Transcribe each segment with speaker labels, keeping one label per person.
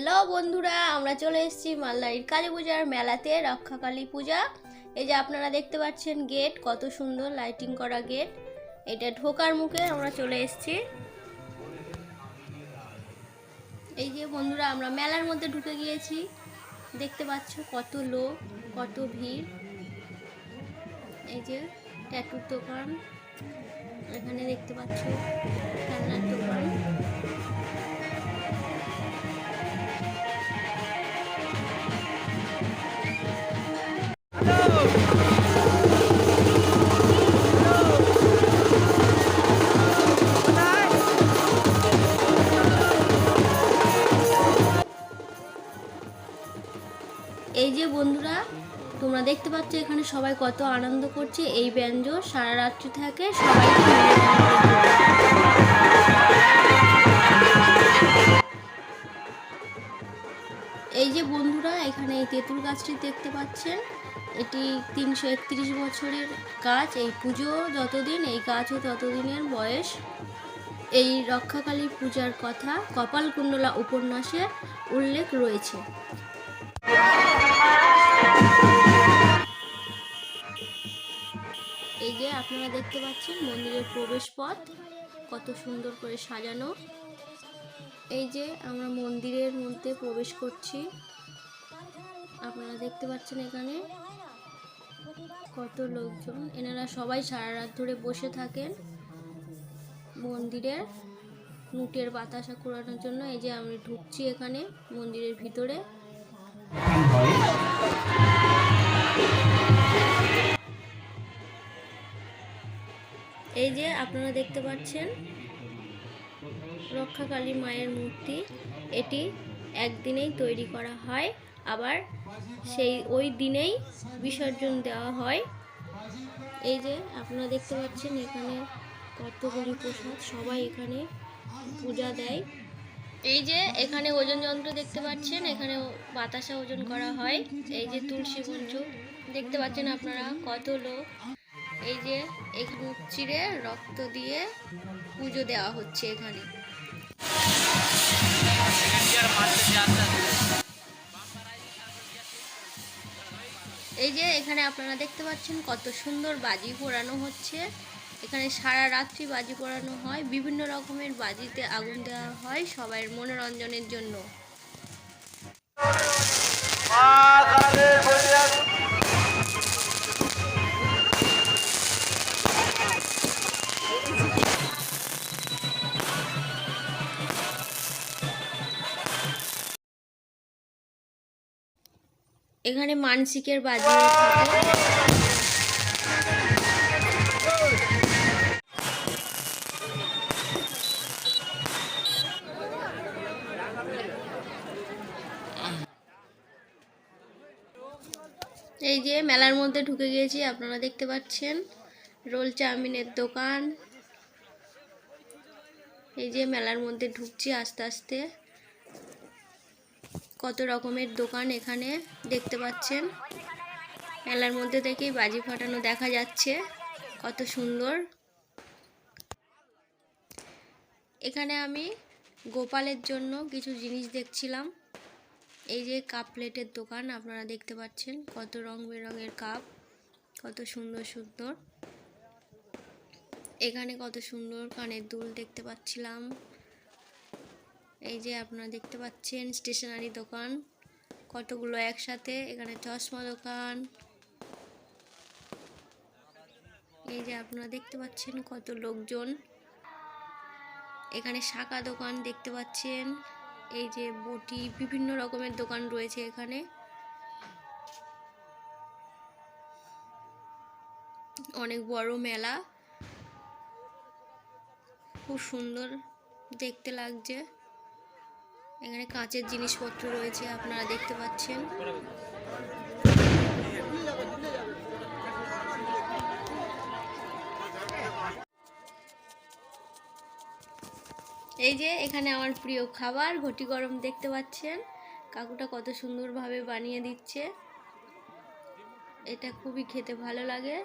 Speaker 1: Hello বন্ধুরা, আমরা চলে এসেছি মালদারির কালী পূজার মেলাতে রক্ষাকালী পূজা। এই যে আপনারা দেখতে পাচ্ছেন গেট, কত সুন্দর লাইটিং করা গেট। এটা ঢোকার মুখে আমরা চলে এসেছি। এই যে বন্ধুরা, আমরা মেলার মধ্যে ঢুকে গিয়েছি। দেখতে পাচ্ছ কত লোক, কত ভিড়। এই যে ট্যাটুর দোকান, এখানে দেখতে পাচ্ছ খেলনার দোকান। এই যে বন্ধুরা, তোমরা দেখতে পাচ্ছ এখানে সবাই কত আনন্দ করছে। এই ব্যঞ্জ সারা রাত্রি থাকে, সবাই এই যে বন্ধুরা, এখানে এই তেঁতুল গাছটি দেখতে পাচ্ছেন। এটি তিনশো একত্রিশ বছরের গাছ এই পুজো যতদিন, এই গাছও ততদিনের বয়স। এই রক্ষাকালী পূজার কথা কপালকুণ্ডলা উপন্যাসে উল্লেখ রয়েছে। এই যে আপনারা দেখতে পাচ্ছেন, মন্দিরের প্রবেশ পথ কত সুন্দর করে সাজানো। এই যে আমরা মন্দিরের মধ্যে প্রবেশ করছি। আপনারা দেখতে পাচ্ছেন এখানে কত লোকজন। এনারা সবাই সারা রাত ধরে বসে থাকেন মন্দিরের মুটের বাতাসা কুড়ানোর জন্য। এই যে আমি ঢুকছি এখানে মন্দিরের ভিতরে। এই যে আপনারা দেখতে পাচ্ছেন রক্ষাকালী মায়ের মূর্তি। এটি একদিনেই তৈরি করা হয়। আবার সেই ওই দিনেই বিসর্জন দেওয়া হয়। এই যে আপনারা দেখতে পাচ্ছেন এখানে কতগুলি প্রসাদ, সবাই এখানে পূজা দেয়। এই যে এখানে ওজন যন্ত্র দেখতে পাচ্ছেন, এখানে বাতাসা ওজন করা হয়। এই যে তুলসী মঞ্চ, দেখতে পাচ্ছেন আপনারা কত লোক। এই যে চিরে রক্ত দিয়ে পুজো দেওয়া হচ্ছে এখানে। এই যে এখানে আপনারা দেখতে পাচ্ছেন কত সুন্দর বাজি পোড়ানো হচ্ছে। এখানে সারা রাত্রি বাজি পোড়ানো হয়। বিভিন্ন রকমের বাজিতে আগুন দেওয়া হয় সবাই মনোরঞ্জনের জন্য। এখানে মানসিকের বাজি এই যে মেলার মধ্যে ঢুকে গিয়েছি, আপনারা দেখতে পাচ্ছেন। রোল চাউমিনের দোকান। এই যে মেলার মধ্যে ঢুকছি আস্তে আস্তে। কত রকমের দোকান এখানে দেখতে পাচ্ছেন। মেলার মধ্যে থেকেই বাজি ফাটানো দেখা যাচ্ছে, কত সুন্দর। এখানে আমি গোপালের জন্য কিছু জিনিস দেখছিলাম। এই যে কাপ প্লেটের দোকান, আপনারা দেখতে পাচ্ছেন কত রং বেরঙের কাপ, কত সুন্দর সুন্দর। এখানে কত সুন্দর কানের দুল দেখতে পাচ্ছিলাম। এই যে আপনারা দেখতে পাচ্ছেন স্টেশনারি দোকান। কতগুলো একসাথে, এখানে চশমা দোকান। এই যে আপনারা দেখতে পাচ্ছেন কত লোকজন। এখানে শাখা দোকান দেখতে পাচ্ছেন। এই যে বটি, বিভিন্ন রকমের দোকান রয়েছে এখানে। অনেক বড় মেলা। খুব সুন্দর দেখতে লাগছে। এখানে কাঁচের জিনিসপত্র রয়েছে, আপনারা দেখতে পাচ্ছেন। এই যে, এখানে আমার প্রিয় খাবার, ঘটি গরম দেখতে পাচ্ছেন। কাকুটা কত সুন্দরভাবে বানিয়ে দিচ্ছে। এটা খুবই খেতে ভালো লাগে।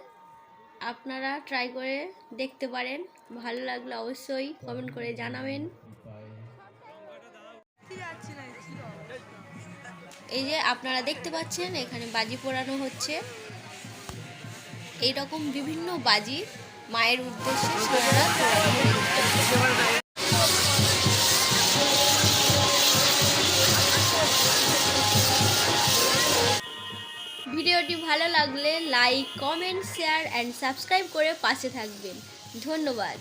Speaker 1: আপনারা ট্রাই করে দেখতে পারেন। ভালো লাগলে অবশ্যই কমেন্ট করে জানাবেন। এই যে আপনারা দেখতে পাচ্ছেন, এখানে বাজি পোড়ানো হচ্ছে। এইরকম বিভিন্ন বাজি মায়ের উদ্দেশ্যে ভিডিওটি ভালো লাগলে like, comment, share and subscribe করে পাশে থাকবেন। ধন্যবাদ।